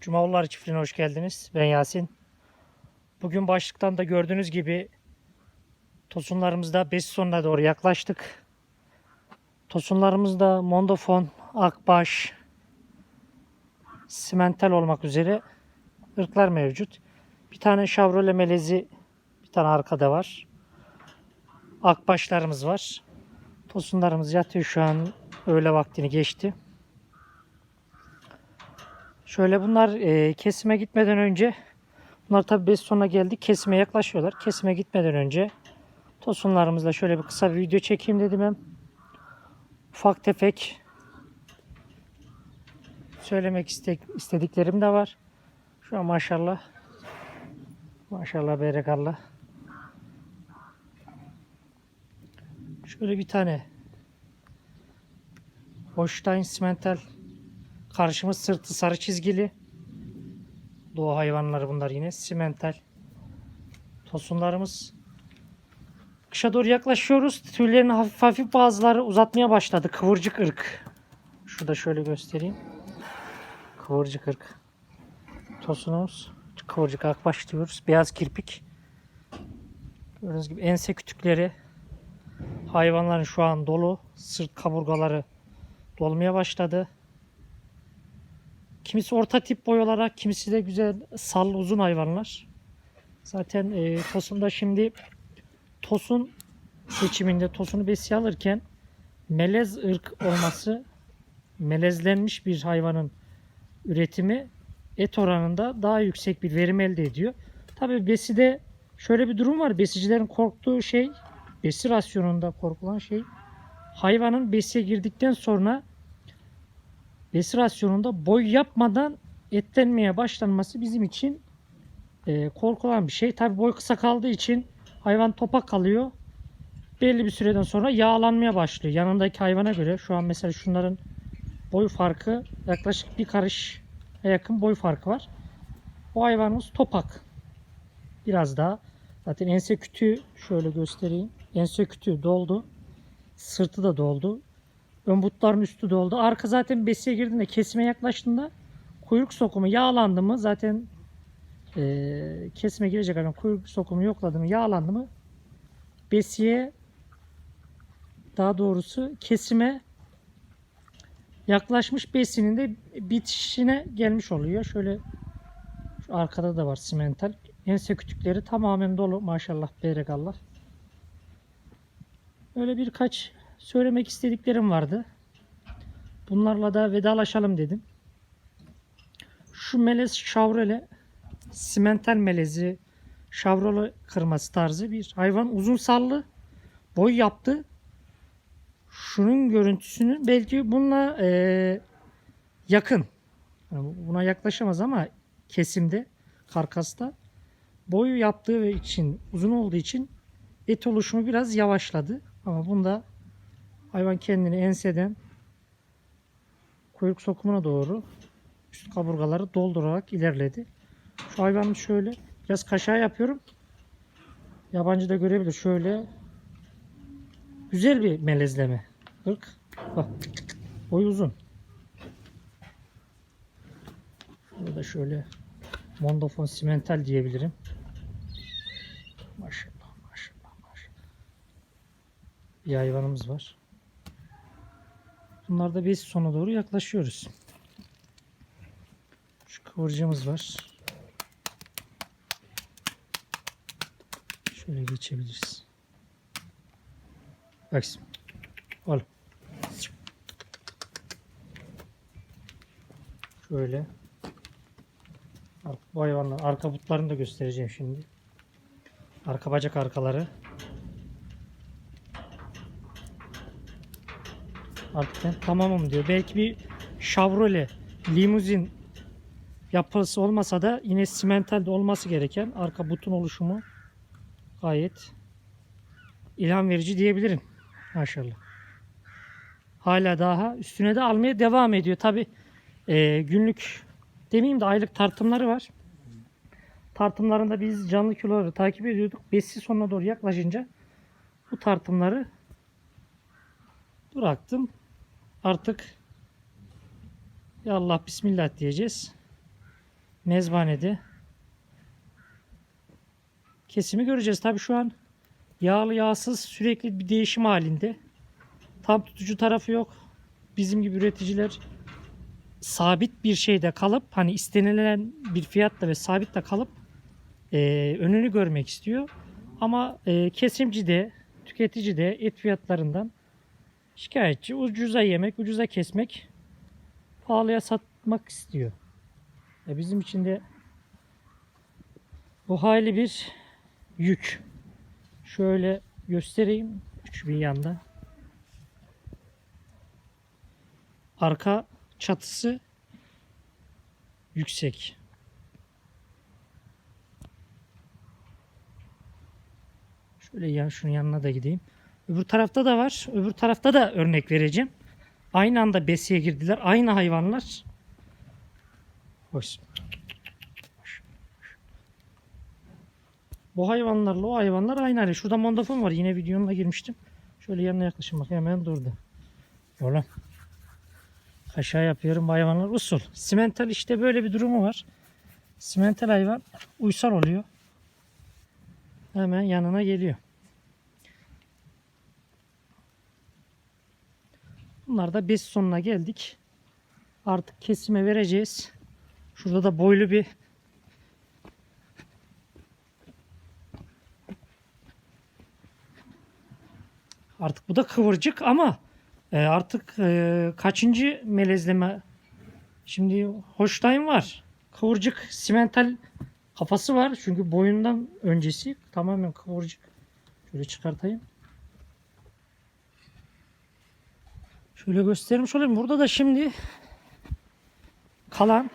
Cumalılar çiftliğine hoş geldiniz. Ben Yasin. Bugün başlıktan da gördüğünüz gibi tosunlarımızda besi sonuna doğru yaklaştık. Tosunlarımızda Mondofon, Akbaş, Simental olmak üzere ırklar mevcut. Bir tane Chevrolet melezi bir tane arkada var. Akbaşlarımız var. Tosunlarımız yatıyor şu an öğle vaktini geçti. Şöyle bunlar e, kesime gitmeden önce bunlar tabi bes sonuna geldi. Kesime yaklaşıyorlar. Kesime gitmeden önce tosunlarımızla şöyle bir kısa bir video çekeyim dedim hem. Ufak tefek söylemek istek, istediklerim de var. Şu an maşallah maşallah berekallah. Şöyle bir tane Holstein Simental Karşımız sırtı sarı çizgili. Doğa hayvanları bunlar yine. Simental. Tosunlarımız. Kışa doğru yaklaşıyoruz. Tüylerini hafif hafif bazıları uzatmaya başladı. Kıvırcık ırk. Şurada şöyle göstereyim. Kıvırcık ırk. Tosunumuz. Kıvırcık akbaş diyoruz. Beyaz kirpik. Gördüğünüz gibi ense kütükleri. Hayvanların şu an dolu. Sırt kaburgaları dolmaya başladı. Kimisi orta tip boy olarak, kimisi de güzel sallı uzun hayvanlar. Zaten e, Tosun'da şimdi Tosun seçiminde Tosun'u besiye alırken melez ırk olması, melezlenmiş bir hayvanın üretimi et oranında daha yüksek bir verim elde ediyor. Tabii beside şöyle bir durum var. Besicilerin korktuğu şey, besi rasyonunda korkulan şey hayvanın besiye girdikten sonra besi rasyonunda boy yapmadan etlenmeye başlanması bizim için e, korkulan bir şey. Tabi boy kısa kaldığı için hayvan topak kalıyor. Belli bir süreden sonra yağlanmaya başlıyor. Yanındaki hayvana göre şu an mesela şunların boy farkı yaklaşık bir karış yakın boy farkı var. O hayvanımız topak. Biraz daha. Zaten ense kütüğü şöyle göstereyim. Ense kütüğü doldu. Sırtı da doldu. Ön butların üstü doldu. Arka zaten besiye girdiğinde kesime yaklaştığında kuyruk sokumu yağlandı mı zaten e, kesime girecek adam kuyruk sokumu yokladı mı yağlandı mı besiye daha doğrusu kesime yaklaşmış besinin de bitişine gelmiş oluyor. Şöyle şu arkada da var simental. Ense kütükleri tamamen dolu maşallah berekallah. Öyle birkaç söylemek istediklerim vardı. Bunlarla da vedalaşalım dedim. Şu melez şavrole simental melezi şavrole kırması tarzı bir hayvan uzun sallı boy yaptı. Şunun görüntüsünü belki bununla e, yakın. Yani buna yaklaşamaz ama kesimde karkasta boyu yaptığı için uzun olduğu için et oluşumu biraz yavaşladı. Ama bunda hayvan kendini enseden kuyruk sokumuna doğru üst kaburgaları doldurarak ilerledi. Şu hayvanı şöyle biraz kaşağı yapıyorum. Yabancı da görebilir. Şöyle güzel bir melezleme. Irk. Bak. Boyu uzun. Burada şöyle Mondofon simental diyebilirim. Maşallah maşallah maşallah. Bir hayvanımız var. Bunlar da biz sona doğru yaklaşıyoruz. Şu kıvırcığımız var. Şöyle geçebiliriz. Bak. Al. Şöyle. Bu hayvanlar arka butlarını da göstereceğim şimdi. Arka bacak arkaları. Artık ben tamamım diyor. Belki bir Chevrolet limuzin yapısı olmasa da yine simental de olması gereken arka butun oluşumu gayet ilham verici diyebilirim. Maşallah. Hala daha üstüne de almaya devam ediyor. Tabi günlük demeyeyim de aylık tartımları var. Tartımlarında biz canlı kiloları takip ediyorduk. Besi sonuna doğru yaklaşınca bu tartımları bıraktım. Artık ya Allah bismillah diyeceğiz. mezbanede kesimi göreceğiz. Tabii şu an yağlı yağsız sürekli bir değişim halinde. Tam tutucu tarafı yok. Bizim gibi üreticiler sabit bir şeyde kalıp hani istenilen bir fiyatla ve sabitle kalıp e, önünü görmek istiyor. Ama e, kesimci de tüketici de et fiyatlarından şikayetçi. Ucuza yemek, ucuza kesmek, pahalıya satmak istiyor. E, bizim için de bu hali bir yük. Şöyle göstereyim şu bir yanda. Arka çatısı yüksek. Şöyle ya şunun yanına da gideyim. Öbür tarafta da var. Öbür tarafta da örnek vereceğim. Aynı anda besiye girdiler. Aynı hayvanlar. Hoş. Bu hayvanlarla o hayvanlar aynı hali. Şurada mondafon var. Yine videonuna girmiştim. Şöyle yanına yaklaşayım bak hemen durdu. Oğlum. Aşağı yapıyorum hayvanlar usul. Simental işte böyle bir durumu var. Simental hayvan uysal oluyor. Hemen yanına geliyor. Bunlar da bes sonuna geldik. Artık kesime vereceğiz. Şurada da boylu bir Artık bu da kıvırcık ama e, artık e, kaçıncı melezleme? Şimdi Holstein var. Kıvırcık simental kafası var. Çünkü boyundan öncesi tamamen kıvırcık. Şöyle çıkartayım. Şöyle göstermiş olayım. Burada da şimdi kalan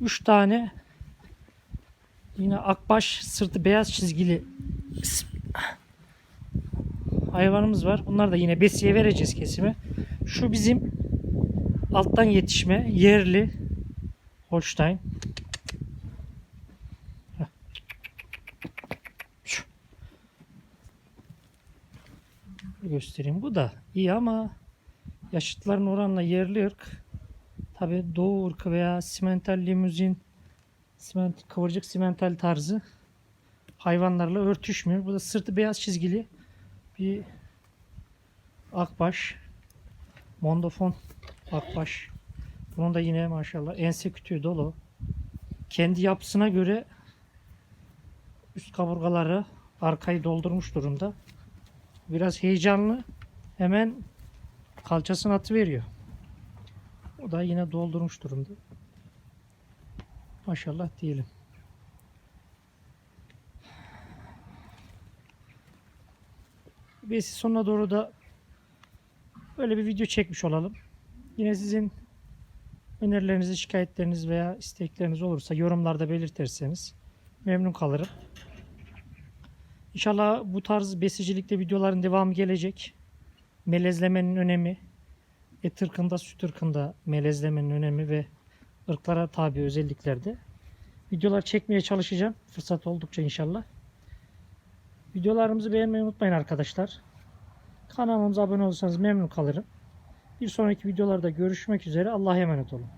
3 tane yine akbaş sırtı beyaz çizgili hayvanımız var. Bunlar da yine besiye vereceğiz kesime. Şu bizim alttan yetişme yerli Holstein. Göstereyim. Bu da iyi ama yaşıtların oranla yerli ırk. Tabi doğu ırkı veya simental limuzin siment, kıvırcık simental tarzı hayvanlarla örtüşmüyor. Bu da sırtı beyaz çizgili bir akbaş mondofon akbaş bunun da yine maşallah ense kütüğü dolu kendi yapısına göre üst kaburgaları arkayı doldurmuş durumda biraz heyecanlı hemen kalçasını atı veriyor o da yine doldurmuş durumda maşallah diyelim Besi sonuna doğru da böyle bir video çekmiş olalım. Yine sizin önerileriniz, şikayetleriniz veya istekleriniz olursa yorumlarda belirtirseniz memnun kalırım. İnşallah bu tarz besicilikte videoların devamı gelecek. Melezlemenin önemi, et ırkında, süt ırkında melezlemenin önemi ve ırklara tabi özelliklerde videolar çekmeye çalışacağım. Fırsat oldukça inşallah. Videolarımızı beğenmeyi unutmayın arkadaşlar. Kanalımıza abone olursanız memnun kalırım. Bir sonraki videolarda görüşmek üzere. Allah'a emanet olun.